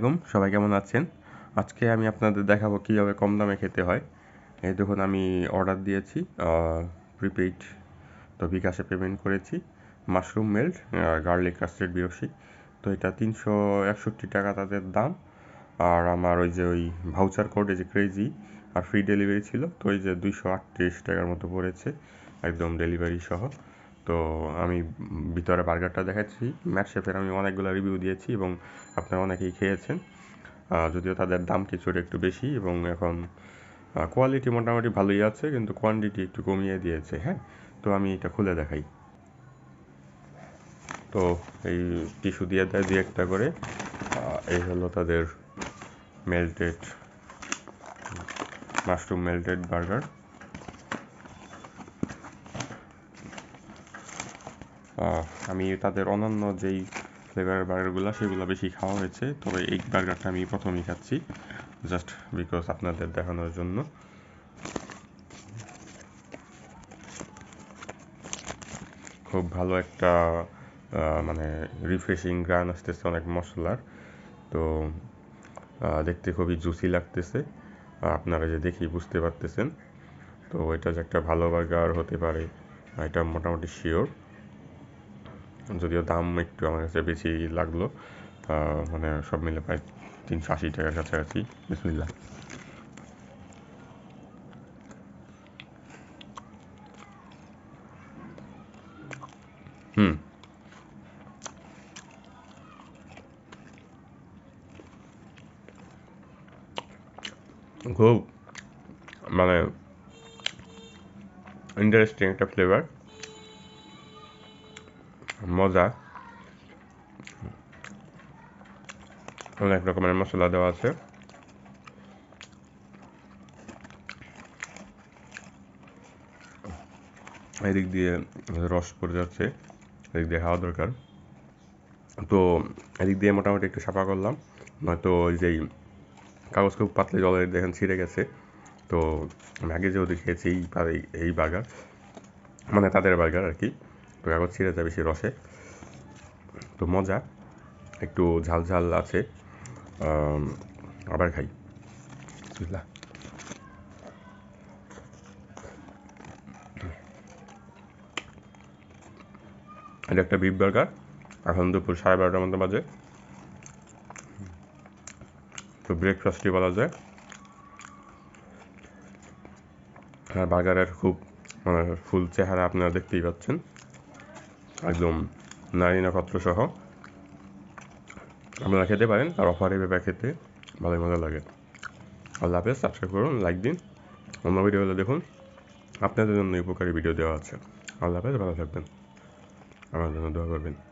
আসসালামাইকুম সবাই কেমন আছেন? আজকে আমি আপনাদের দেখাবো কীভাবে কম দামে খেতে হয়। এই দেখুন, আমি অর্ডার দিয়েছি প্রিপেইড তো বিকাশে পেমেন্ট করেছি মাশরুম মেল্ট গার্লিক কাস্টার্ড বিরসি। তো এটা তিনশো একষট্টি টাকা তাদের দাম। আর আমার ওই যে ওই ভাউচার কোড যে ক্রেজি আর ফ্রি ডেলিভারি ছিল, তো ওই যে দুইশো আটত্রিশ টাকার মতো পড়েছে, একদম ডেলিভারি সহ। তো আমি ভিতরে বার্গারটা দেখাচ্ছি। ম্যাট শেফের আমি অনেকগুলো রিভিউ দিয়েছি এবং আপনারা অনেকেই খেয়েছেন। যদিও তাদের দাম কিছুটা একটু বেশি এবং এখন কোয়ালিটি মোটামুটি ভালোই আছে, কিন্তু কোয়ান্টিটি একটু কমিয়ে দিয়েছে হ্যাঁ? তো আমি এটা খুলে দেখাই। তো এই টিস্যু দিয়ে দেয় দু একটা করে। এই হলো তাদের মেল্টেড মাশরুম মেল্টেড বার্গার আমি তাদের অন্যান্য যেই ফ্লেভারের বার্গারগুলো সেগুলো বেশি খাওয়া হয়েছে, তবে এই বার্গারটা আমি প্রথমেই খাচ্ছি জাস্ট বিকজ আপনাদের দেখানোর জন্য। খুব ভালো একটা মানে রিফ্রেশিং গ্রান আসতেছে অনেক মশলার, তো দেখতে খুবই জুসি লাগতেছে আপনারা যে দেখি বুঝতে পারতেছেন। তো এটা যে একটা ভালো বার্গার হতে পারে এটা মোটামুটি শিওর যদিও দাম একটু আমার কাছে বেশি লাগল মানে সব মিলে প্রায় তিনশো আশি টাকার কাছাকাছি। বিসমিল্লা হুম। খুব মানে ইন্টারেস্টিং একটা ফ্লেভার মজা। অনেক রকমের মশলা দেওয়া আছে। এদিক দিয়ে রস পড়ে যাচ্ছে, এদিক দিয়ে খাওয়া দরকার। তো এদিক দিয়ে মোটামুটি একটু সাফা করলাম, নয়তো ওই যেই কাগজ খুব পাতলে জলের দেখেন ছিঁড়ে গেছে। তো আমি আগে যেহেতু খেয়েছি এই এই বার্গার মানে তাদের বার্গার আর কি। তো কাগজ ছিঁড়ে যায় বেশি রসে। তো মজা, একটু ঝাল ঝাল আছে। আবার খাই। বুঝলা এটা একটা বিফ বার্গার এখন দুপুর সাড়ে বারোটার মতো বাজে। তো ব্রেকফাস্টই বলা যায়। আর বার্গারের খুব মানে ফুল চেহারা আপনারা দেখতেই পাচ্ছেন। একদম নারী নক্ষত্র সহ। আপনারা খেতে পারেন, আর অফারে ব্যাপার খেতে ভালোই মজা লাগে। আল্লাহ হাফেজ সাবস্ক্রাইব করুন লাইক দিন। অন্য ভিডিওগুলো দেখুন। আপনাদের জন্য উপকারী ভিডিও দেওয়া আছে। আল্লাহ হাফেজ, ভালো থাকবেন। আমার জন্য দোয়া করবেন।